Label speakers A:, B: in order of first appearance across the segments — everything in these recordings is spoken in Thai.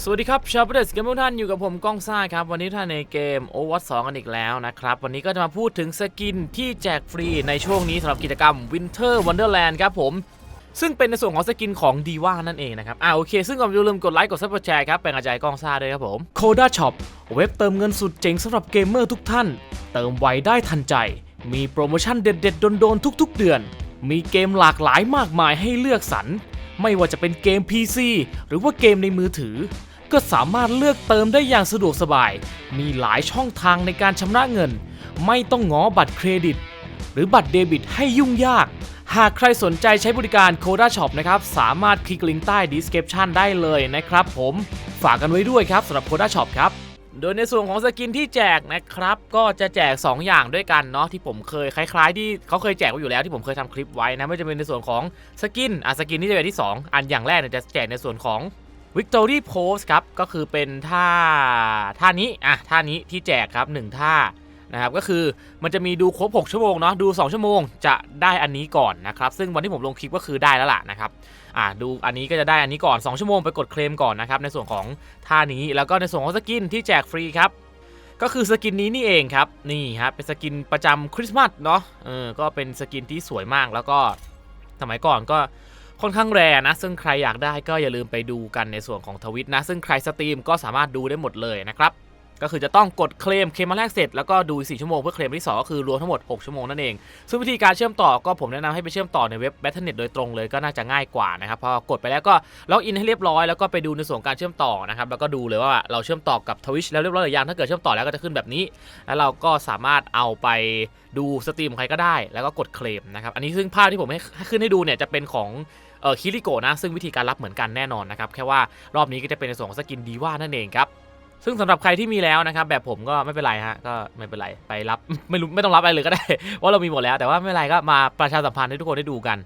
A: สวัสดีครับชาวประเดสเกมทุกท่านอยู่กับผมก้องซ่าครับ วันนี้ท่านในเกม Overwatch 2กันอีกแล้วนะครับ วันนี้ก็จะมาพูดถึงสกินที่แจกฟรีในช่วงนี้สำหรับกิจกรรม Winter Wonderland ครับผม ซึ่งเป็นในส่วนของสกินของดีว่านั่นเองนะครับ อ่าโอเค ซึ่งก่อนอย่าลืมกดไลค์กดซับสไครต์ครับเป็นกำลังใจก้องซ่าด้วยครับผม Coda Shop เว็บเติมเงินสุดเจ๋งสำหรับเกมเมอร์ทุกท่าน เติมไวได้ทันใจ มีโปรโมชั่นเด็ดๆโดนๆทุก ๆ เดือน มีเกมหลากหลายมากมายให้เลือกสรร ไม่ว่าจะเป็นเกม PC หรือว่าเกมในมือถือ ก็สามารถเลือกเติมได้อย่างสะดวกสบาย มีหลายช่องทางในการชำระเงิน ไม่ต้องง้อบัตรเครดิต หรือบัตรเดบิตให้ยุ่งยาก หากใครสนใจใช้บริการ Coda Shop นะครับ สามารถคลิกลิงก์ใต้ description ได้เลยนะครับผม ฝากกันไว้ด้วยครับสำหรับ Coda Shop ครับ โดยในส่วนของสกินที่แจกนะครับ ก็จะแจก 2 อย่างด้วยกันเนาะที่ผมเคยคล้าย ๆ ที่เขาเคยแจกไว้อยู่แล้วที่ผมเคยทำคลิปไว้นะไม่จะเป็นในส่วนของสกินอะสกินที่จะเป็นที่ 2 อันอย่างแรกเนี่ยจะแจกในส่วนของ Victory Pose ครับก็คือเป็นท่าท่านี้อะท่านี้ที่แจกครับ1ท่า นะครับก็คือมันจะมีดูครบ 6 ชั่วโมงเนาะดู 2 ชั่วโมงจะได้อันนี้ก่อนนะครับซึ่งวันที่ผมลงคลิปก็คือได้แล้วล่ะนะครับอะดูอันนี้ก็จะได้อันนี้ก่อน 2 ชั่วโมงไปกดเคลมก่อนนะครับในส่วนของท่านี้แล้วก็ในส่วนของสกินที่แจกฟรีครับก็คือสกินนี้นี่เองครับนี่ครับเป็นสกินประจำคริสต์มาสเนาะเออก็เป็นสกินที่สวยมากแล้วก็สมัยก่อนก็ค่อนข้างแรนะซึ่งใครอยากได้ก็อย่าลืมไปดูกันในส่วนของทวิตนะ ซึ่งใครสตรีมก็สามารถดูได้หมดเลยนะครับ ก็คือจะต้องกดเคลมเคลมมาแรกเสร็จแล้วก็ดู 4 ชั่วโมงเพื่อเคลมที่ 2 ก็คือรวมทั้งหมด 6 ชั่วโมงนั่นเอง ซึ่งวิธีการเชื่อมต่อก็ผมแนะนำให้ไปเชื่อมต่อในเว็บ Battle.net โดยตรงเลยก็น่าจะง่ายกว่านะครับพอกดไปแล้วก็ล็อกอินให้เรียบร้อยแล้วก็ไปดูในส่วนการเชื่อมต่อนะครับแล้วก็ดูเลยว่าเราเชื่อมต่อกับ Twitch แล้วเรียบร้อยหรือยังถ้าเกิดเชื่อมต่อแล้วก็จะขึ้นแบบนี้ แล้วเราก็สามารถเอาไปดูสตรีมใครก็ได้ แล้วก็กดเคลมนะครับอันนี้ซึ่งภาพที่ผมให้ขึ้นให้ดูเนี่ยจะเป็นของเออคิริโกะนะซึ่งวิธีการรับเหมือนกันแน่นอนนะครับแค่ว่ารอบนี้ก็จะเป็นในส่วนของสกินดีว่านั่นเองครับ ซึ่งสำหรับใครที่มีแล้วนะครับ แบบผมก็ไม่เป็นไรฮะก็ไม่เป็นไรไปรับไม่รู้ไม่ต้องรับอะไรเลยก็ได้ว่าเรามีหมดแล้วแต่ว่าไม่เป็นไรก็มาประชาสัมพันธ์ให้ทุกคนได้ดูกัน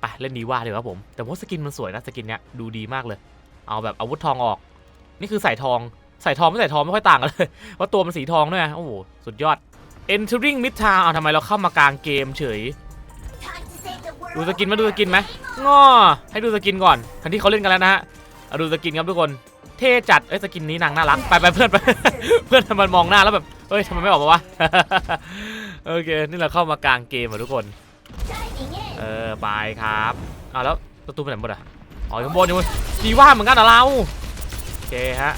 A: ไปเล่นดีว่าเลยครับผม แต่ว่าสกินมันสวยนะสกินเนี้ยดูดีมากเลย เอาแบบอาวุธทองออก นี่คือใส่ทองใส่ทองไม่ใส่ทองไม่ค่อยต่างกันเลยว่าตัวมันสีทองด้วยโอ้โหสุดยอด entering mid town เอาทำไมเราเข้ามากลางเกมเฉย ดูสกินมาดูสกินไหมง้อให้ดูสกินก่อนทันที่เขาเล่นกันแล้วนะฮะเอาดูสกินครับทุกคน เท่จัด เอ้ยสกินนี้นางน่ารัก ไปไปเพื่อนไป เพื่อนมันมองหน้าแล้วแบบเฮ้ยทำไมไม่ออกมาวะ โอเค นี่เราเข้ามากลางเกมอะทุกคน เออไปครับอ้าวแล้วประตูไปไหนหมดอะ อ๋อยข้างบนอยู่บนดีว่าเหมือนกันเหรอเรา โอเคฮะ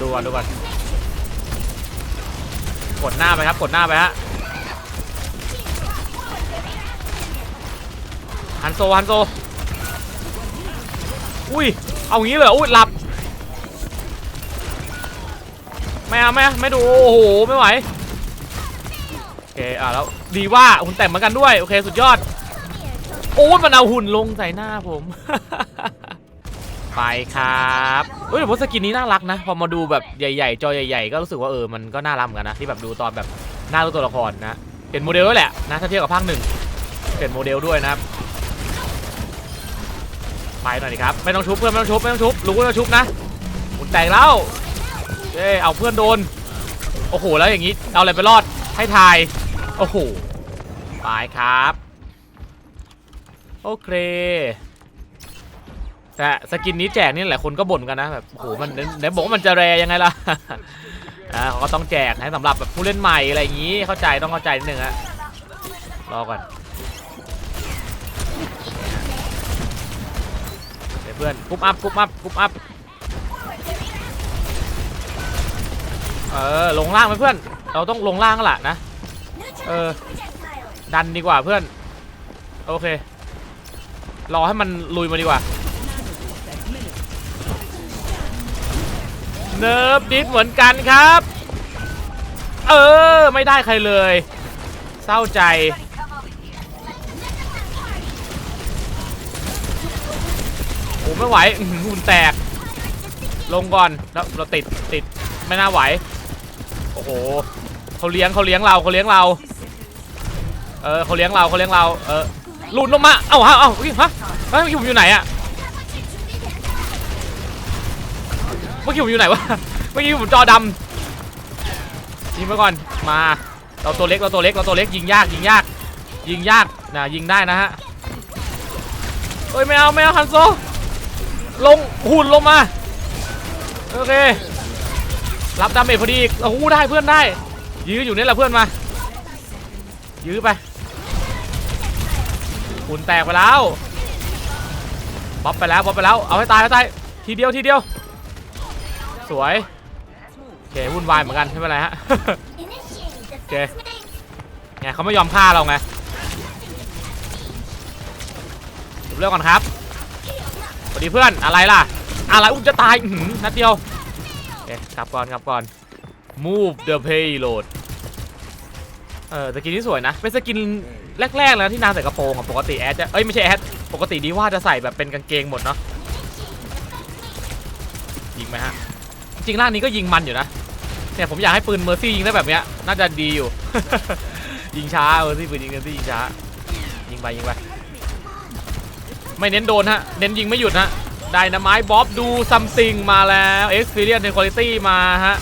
A: ดูก่อนดูก่อน กดหน้าไปครับ กดหน้าไปฮะ ฮันโซฮันโซ อุ้ย เอางี้เลยอุ้ยหลับไม่เอาไม่ไม่ดู โอ้โห ไม่ไหว โอเค อะแล้ว ดีว่าหุ่นแต่งเหมือนกันด้วย โอเค สุดยอด โอ้มันเอาหุ่นลงใส่หน้าผม ไปครับเฮ้ยแต่ว่าสกินนี้น่ารักนะ พอมาดูแบบใหญ่ ๆ จอใหญ่ ๆ ก็รู้สึกว่าเออ มันก็น่ารักเหมือนกันนะ ที่แบบดูตอนแบบหน้าตัวละครนะ เป็นโมเดลด้วยแหละนะ ถ้าเทียบกับภาคหนึ่งเป็นโมเดลด้วยนะครับ ไปหน่อยดิครับไม่ต้องชุบเพื่อนไม่ต้องชุบไม่ต้องชุบรู้ว่าจะชุบนะหมุนแตกแล้วเอ้เอาเพื่อนโดนโอ้โหแล้วอย่างนี้เอาอะไรไปรอดให้ทายโอ้โหไปครับโอเคแต่สกินนี้แจกนี่หลายคนก็บ่นกันนะแบบโอ้โหมันไหนบอกว่ามันจะแรยังไงล่ะอ่าเขาก็ต้องแจกนะสำหรับแบบผู้เล่นใหม่อะไรอย่างนี้เข้าใจต้องเข้าใจนิดนึงฮะรอก่อน ดี๋ยวเพื่อนกรุ๊ปอัพกรุ๊ปอัพกรุ๊ปอัพเออลงล่างไหมเพื่อน เราต้องลงล่างแล้วล่ะนะ เออ ดันดีกว่าเพื่อน โอเค รอให้มันลุยมาดีกว่า เนิร์ฟดิสเหมือนกันครับ เออ ไม่ได้ใครเลย เศร้าใจ โอ้ไม่ไหวหุ่นแตก ลงก่อนแล้วเราติดติดไม่น่าไหว โอ้โหเขาเลี้ยงเขาเลี้ยงเราเขาเลี้ยงเรา เออเขาเลี้ยงเราเขาเลี้ยงเรา เออหลุดลงมา เอ้าเอ้าเอ้าอุ๊ยฮะเฮ้ยเมื่อกี้ผมอยู่ไหนอะเมื่อกี้ผมอยู่ไหนวะ เมื่อกี้ผมจอดำยิงไปก่อน มา เราตัวเล็ก เราตัวเล็ก เราตัวเล็ก ยิงยาก ยิงยาก ยิงยากนะยิงได้นะฮะเอ้ยไม่เอาไม่เอาฮันโซ ลงหุ่นลงมา โอเค รับดาเมจพอดีโอ้โหได้เพื่อนได้ ยื้ออยู่นี่แหละเพื่อนมา ยื้อไปหุ่นแตกไปแล้วบ๊อบไปแล้วบ๊อบไปแล้ว เอาให้ตายให้ตาย ทีเดียวทีเดียว สวยโอเควุ่นวายเหมือนกันไม่เป็นไรฮะ
B: Okay.
A: ไงเขาไม่ยอมฆ่าเราไงจบเรื่องก่อนครับ สวัสดีเพื่อนอะไรล่ะ อะไรอุ้มจะตายหือนัดเดียวโอเคกลับก่อนกลับก่อน move the payload เออสกินที่สวยนะ เป็นสกินแรกๆแล้วที่นางใส่กระโปรงของปกติแอดจะเอ้ยไม่ใช่แอดปกติดีว่าจะใส่แบบเป็นกางเกงหมดเนาะยิงไหมฮะ จริงร่างนี้ก็ยิงมันอยู่นะเนี่ยผมอยากให้ปืนเมอร์ซี่ยิงได้แบบเนี้ยน่าจะดีอยู่ ยิงช้าเมอร์ซี่ปืนยิงเมอร์ซี่ยิงช้ายิงไปยิงไป ไม่เน้นโดนฮะ เน้นยิงไม่หยุดฮะ ได้นะไม้บ๊อบดูซัมติงมาแล้ว Experience ในคุณ i t y มาฮะ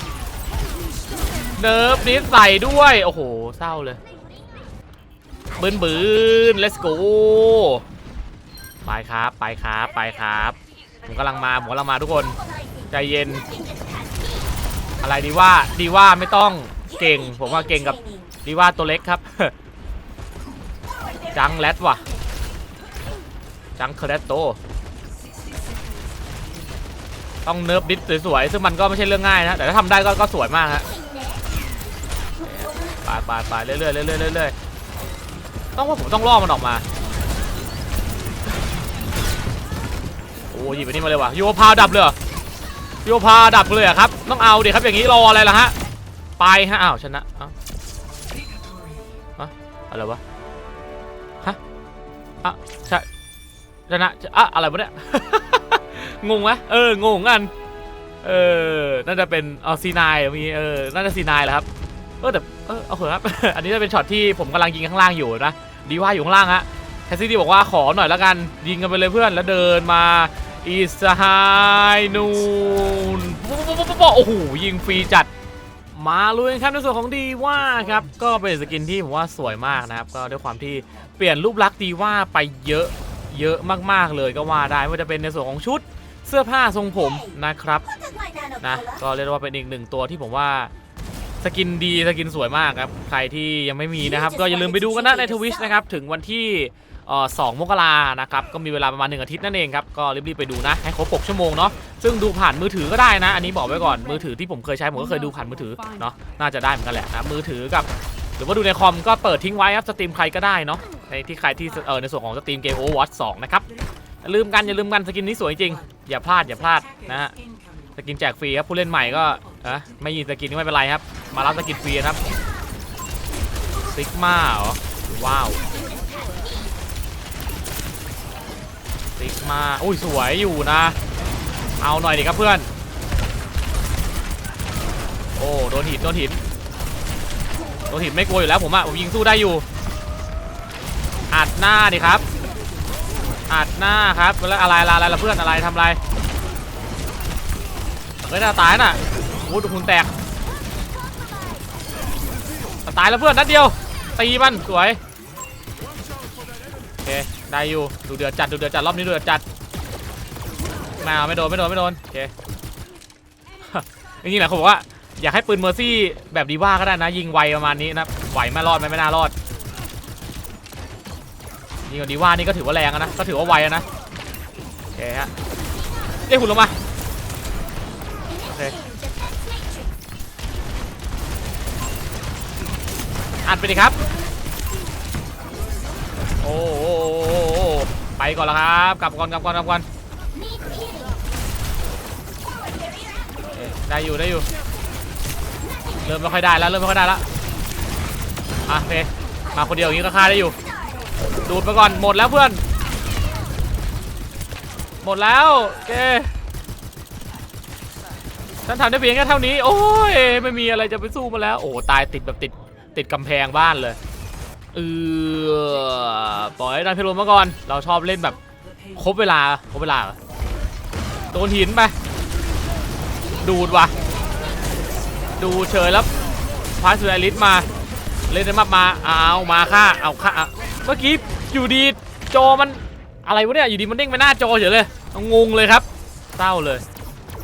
A: เนิร์ฟนี้ใส่ด้วย โอ้โห เศร้าเลย บืนบืน let's go ไปครับ ไปครับ ไปครับ ผมกำลังมา ผมกำลังมาทุกคน ใจเย็น อะไรดีว่า ดีว่าไม่ต้องเก่ง ผมว่าเก่งกับดีว่าตัวเล็กครับ จังแรดว่ะ จังเครตโต ต้องเนิร์ฟดิสสวยๆ ซึ่งมันก็ไม่ใช่เรื่องง่ายนะ แต่ถ้าทำได้ก็ก็สวยมากฮะไปไปไปเรื่อยๆเรื่อยๆเรื่อยๆต้องว่าผมต้องล่อมันออกมา โอ้ยหยิบไปนี่มาเลยว่ะโยพาวดับเลยเหรอโยพาดับเลยอะครับ ต้องเอาดิครับอย่างนี้รออะไรล่ะฮะ ไปฮะ อ้าวชนะอ้าออะไรวะ ฮะ อะใช่ ชนะอะอะไรวะเนี่ย งงไหมเอองงกัน เออน่าจะเป็นเอซีนายมีเออน่าจะซีนายแหละครับเออแต่เออเอาเถอะครับ อันนี้จะเป็นช็อตที่ผมกำลังยิงข้างล่างอยู่นะดีว่าอยู่ข้างล่างฮะแคสซี่ดีบอกว่าขอหน่อยแล้วกันยิงกันไปเลยเพื่อนแล้วเดินมาอีสไฮนูนโอ้โหยิงฟรีจัดมาลุยครับในส่วนของดีว่าครับก็เป็นสกินที่ผมว่าสวยมากนะครับ ก็ด้วยความที่เปลี่ยนรูปลักษณ์ดีว่าไปเยอะ เยอะมากๆเลยก็ว่าได้ไม่ว่าจะเป็นในส่วนของชุดเสื้อผ้าทรงผมนะครับนะก็เรียกว่าเป็นอีกหนึ่งตัวที่ผมว่าสกินดีสกินสวยมากครับใครที่ยังไม่มีนะครับ ก็อย่าลืมไปดูกันนะในทวิชนะครับถึงวันที่เอ่อ2มกรานะครับก็มีเวลาประมาณ1อาทิตย์นั่นเองครับก็รีบๆไปดูนะให้ครบ6ชั่วโมงเนาะซึ่งดูผ่านมือถือก็ได้นะ อันนี้บอกไว้ก่อนมือถือที่ผมเคยใช้ผมก็เคยดูผ่านมือถือเนาะน่าจะได้เหมือนกันแหละนะมือถือกับ รือว่าดูในคอมก็เปิดทิ้งไว้ครับสตรีมใครก็ได้เนาะในที่ใครที่เออในส่วนของสตรีมเกม Overwatch 2นะครับอย่าลืมกันอย่าลืมกันสกินนี้สวยจริง อย่าพลาดอย่าพลาดนะฮะสกินแจกฟรีครับผู้เล่นใหม่ก็อะไม่ยินสกินก็ไม่เป็นไรครับ มารับสกินฟรีนะครับซิกมาเหรอว้าวซิกมาอุ้ยสวยอยู่นะ เอาหน่อยดิครับเพื่อน โอ้โดนหินโดนหิน โดนหินไม่กลัวอยู่แล้วผมอะผมยิงสู้ได้อยู่ อัดหน้าดิครับ อัดหน้าครับแล้วอะไรอะไรอะไรละเพื่อนอะไรทำอะไรเฮ้ยน่าตายน่ะโอ้ดูคุณแตกตายแล้วเพื่อนนัดเดียวตีมันสวยโอเคได้อยู่ดูเดือดจัดดูเดือดจัดรอบนี้ดูเดือดจัดมาไม่โดนไม่โดนไม่โดนโอเคจริงๆแหละเขาบอกว่า อยากให้ปืนเมอร์ซี่แบบดีว่าก็ได้นะ ยิงไวประมาณนี้นะไหวไม่รอดไหมไม่น่ารอดยิงกับดีว่านี่ก็ถือว่าแรงนะก็ถือว่าไวนะโอเคฮะเอ้ยหุ่นลงมาโอเคอัดไปดิครับ โอ้โหไปก่อนแล้วครับ กลับก่อนกลับก่อนกลับก่อนได้อยู่ได้อยู่ เริ่มไม่ค่อยได้แล้วเริ่มไม่ค่อยได้แล้วอะโอเคมาคนเดียวอย่างนี้ก็ฆ่าได้อยู่ ดูดไปก่อนหมดแล้วเพื่อน หมดแล้วเคฉันทำได้เพียงแค่เท่านี้ โอ้ยไม่มีอะไรจะไปสู้มาแล้ว โอ้ตายติดแบบติดติดกำแพงบ้านเลยเออปล่อยให้ดันเพลมาก่อน เราชอบเล่นแบบครบเวลาครบเวลาโดนหินไปดูดว่ะ ดูเฉยแล้วพาสุดลิสมาเล่นได้มากมาเอามาค่าเอาค่าอะเมื่อกี้อยู่ดีจอมันอะไรวะเนี่ยอยู่ดีมันเด้งไปหน้าจอเฉยเลยงงเลยครับเศร้าเลย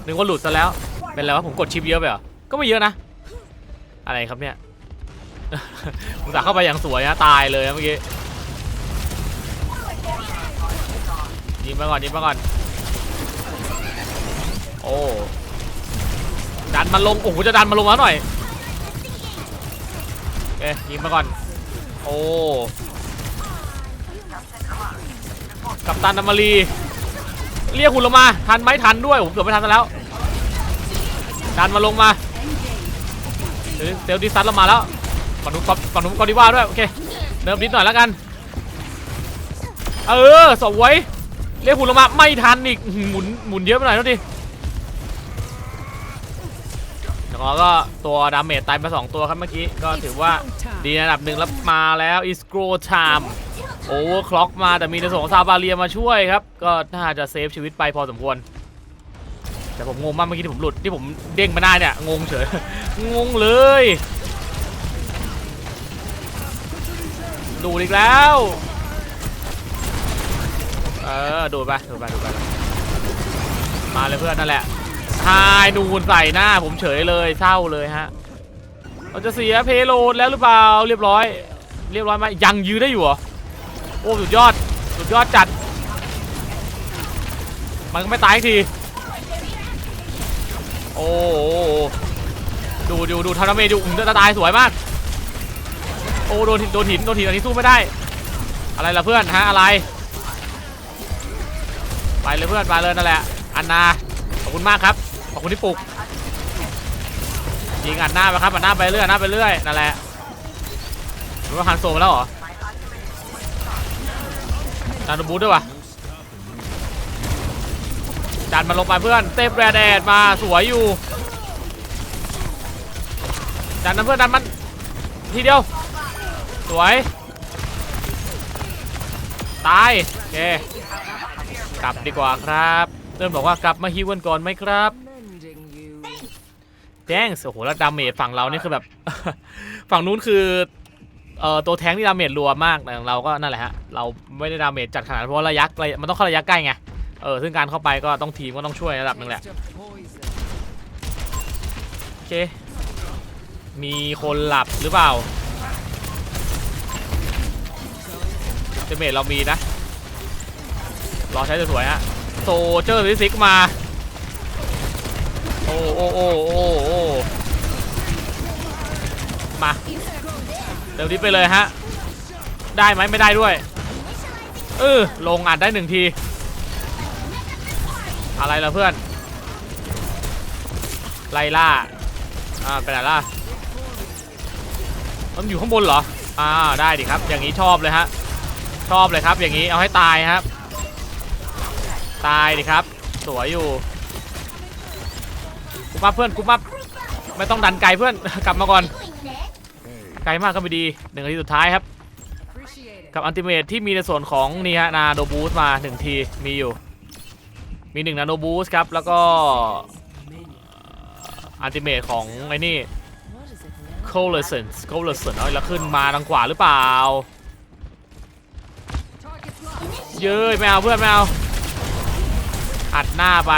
A: นึกว่าหลุดซะแล้วเป็นไรวะผมกดชิปเยอะไปเหรอก็ไม่เยอะนะ อะไรครับเนี่ยผมตักเข้าไปอย่างสวยนะตายเลยเมื่อกี้ยิงมาก่อนยิงมาก่อนโอ้ ดันมันลง โอ้โห จะดันมันลงมาหน่อยโอเคยิงมาก่อน โอ้ กัปตันอมารี เรียกคุณลงมา ทันไหมทันด้วยผมเกือบไม่ทันซะแล้ว ดันมาลงมาเซลดิซันเรามาแล้วฝั่งนู้นฝั่งนู้นกอดิว่าด้วย โอเค เดิมนิดหน่อยแล้วกัน เออ สวย เรียกหุ่นลงมา ไม่ทันอีก หมุน หมุนเยอะไปหน่อยเท่าดิ แล้วก็ตัวดาเมจตายมาสองตัวครับเมื่อกี้ ก็ถือว่าดีในระดับหนึ่งแล้วมาแล้วอิสโกรไทม์โอเวอร์คล็อกมาแต่มีในส่วนของซาบาเรียมาช่วยครับ ก็น่าจะเซฟชีวิตไปพอสมควร แต่ผมงงมากเมื่อกี้ที่ผมหลุดที่ผมเด้งมาได้เนี่ย งงเฉย งงเลยดูดอีกแล้ว เออดูดไปดูดไปดูดไปมาเลยเพื่อนนั่นแหละ ทายนูนใส่หน้าผมเฉยเลยเศร้าเลยฮะเราจะเสียเพโลดแล้วหรือเปล่าเรียบร้อย เรียบร้อยไหมยังยืนได้อยู่เหรอโอ้สุดยอดสุดยอดจัด มันก็ไม่ตายทีโอ้โหดูดูดูทาราเมดูอืมจะตายสวยมาก โอ้โดนหินโดนหินโดนหินอันนี้สู้ไม่ได้ อะไรล่ะเพื่อนฮะอะไร ไปเลยเพื่อนไปเลยนั่นแหละอันนา ขอบคุณมากครับ ขอบคุณที่ปลุกยิงอันหน้าไปครับอันหน้าไปเรื่อยหน้าไปเรื่อยนั่นแหละรือว่าฮันโซมาแล้วเหรอดันบูทด้วยวะดันมันลงไปเพื่อนเตปแรดแดดมาสวยอยู่ดันมันเพื่อนดันมันทีเดียว สวย ตาย โอเค กลับดีกว่าครับ เริ่มบอกว่ากลับมาฮิวกันก่อนไหมครับ แจ้งโอ้โหแล้วดาเมจฝั่งเรานี่คือแบบ ฝั่งนู้นคือเอ่อตัวแทงที่ดาเมจรัวมากแต่ของเราก็นั่นแหละฮะเราไม่ได้ดาเมจจัดขนาดเพราะระยะไกลมันต้องเข้าระยะใกล้ไงเออซึ่งการเข้าไปก็ต้องทีมก็ต้องช่วยระดับหนึ่งแหละโอเค มีคนหลับหรือเปล่าเดเมจเรามีนะรอใช้สวยๆฮะ โซเจอร์ซิซิกมา โอ้โอ้โอ้โอ้โอ้มาเดี๋ยวนี้ไปเลยฮะ ได้ไหมไม่ได้ด้วย เออลงอัดได้หนึ่งที อะไรล่ะเพื่อน ไล่ล่า อ่าไปไหนล่ะมันอยู่ข้างบนเหรอ อ่าได้ดิครับ อย่างนี้ชอบเลยฮะ ชอบเลยครับ อย่างนี้เอาให้ตายครับ ตายดิครับ สวยอยู่กูมาเพื่อนกูมาไม่ต้องดันไกลเพื่อน กลับมาก่อน ไกลมากก็ไม่ดีหนึ่งนาทีสุดท้ายครับ กับอันติเมทที่มีในส่วนของนี่ฮะนาโดบูสมาหนึ่งทีมีอยู่ มีหนึ่งนาโดบูสครับ แล้วก็อันติเมทของไอ้นี่โคลเซนส์โคลเซนเอาแล้วขึ้นมาทางขวาหรือเปล่า เย้ยไม่เอาเพื่อนไม่เอา อัดหน้าไป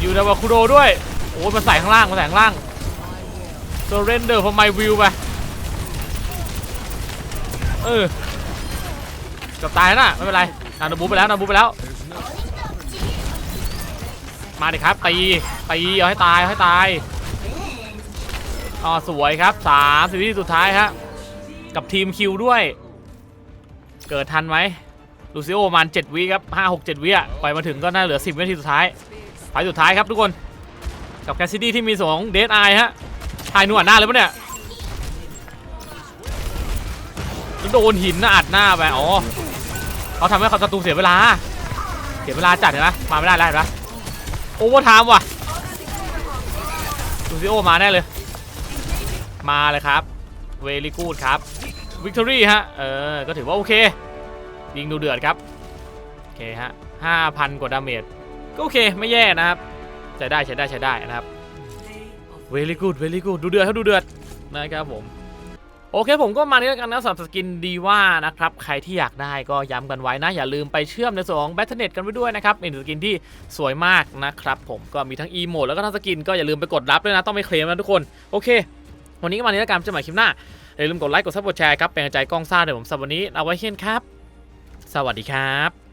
A: อยู่ในวาคุโดด้วย โอ้ยมาใส่ข้างล่างมาใส่ข้างล่าง surrender for my view ไป เออเกับตายนะไม่เป็นไรนาโนบูไปแล้วนาโนบูไปแล้ว มาดิครับตีตีเอาให้ตายเอาให้ตายอ๋อสวยครับสามสิบวิสุดท้ายฮะกับทีมคิวด้วย เกิดทันไหม ลูซิโอประมาณ7วิครับ5 6 7วิอะไปมาถึงก็น่าเหลือ10วินาทีสุดท้ายไฟสุดท้ายครับทุกคน กับแคสซิดี้ที่มีสองเดทไอฮะถ่ายหนวดหน้าเลยปะเนี่ยโดนหินอัดหน้าไปอ๋อเขาทำให้เขาศัตรูเสียเวลา เสียเวลาจัดเห็นไหมมาไม่ได้แล้วเห็นไหมโอเวอร์ไทม์ว่ะลูซิโอมาแน่เลย มาเลยครับ เวลี่กูดครับวิกตอรี่ฮะ เออ ก็ถือว่าโอเค ยิงดูเดือดครับ โอเคฮะห้าพันกว่าดาเมจ ก็โอเคไม่แย่นะครับ ใช้ได้ใช้ได้ใช้ได้นะครับ very good very good ดูเดือดครับดูเดือดนะครับผมโอเคผมก็มานี้แล้วกันนะสำหรับสกินดีว่านะครับ ใครที่อยากได้ก็ย้ำกันไว้นะ อย่าลืมไปเชื่อมในส่วนของแบทเทเน็ตกันไว้ด้วยนะครับเป็นสกินที่สวยมากนะครับ ผมก็มีทั้งอีโมดแล้วก็ทั้งสกินก็อย่าลืมไปกดรับด้วยนะ ต้องไม่เคลมนะทุกคน โอเค วันนี้ก็มานี้แล้วกันจอกันใหม่คลิปหน้าอย่าลืมกดไลค์กดซับกดแชร์ครับเป็นกำลังใจกล้องซ่าเดี๋ยวผมสำหรับวันนี้เอาไว้เช่นครับ สวัสดีครับ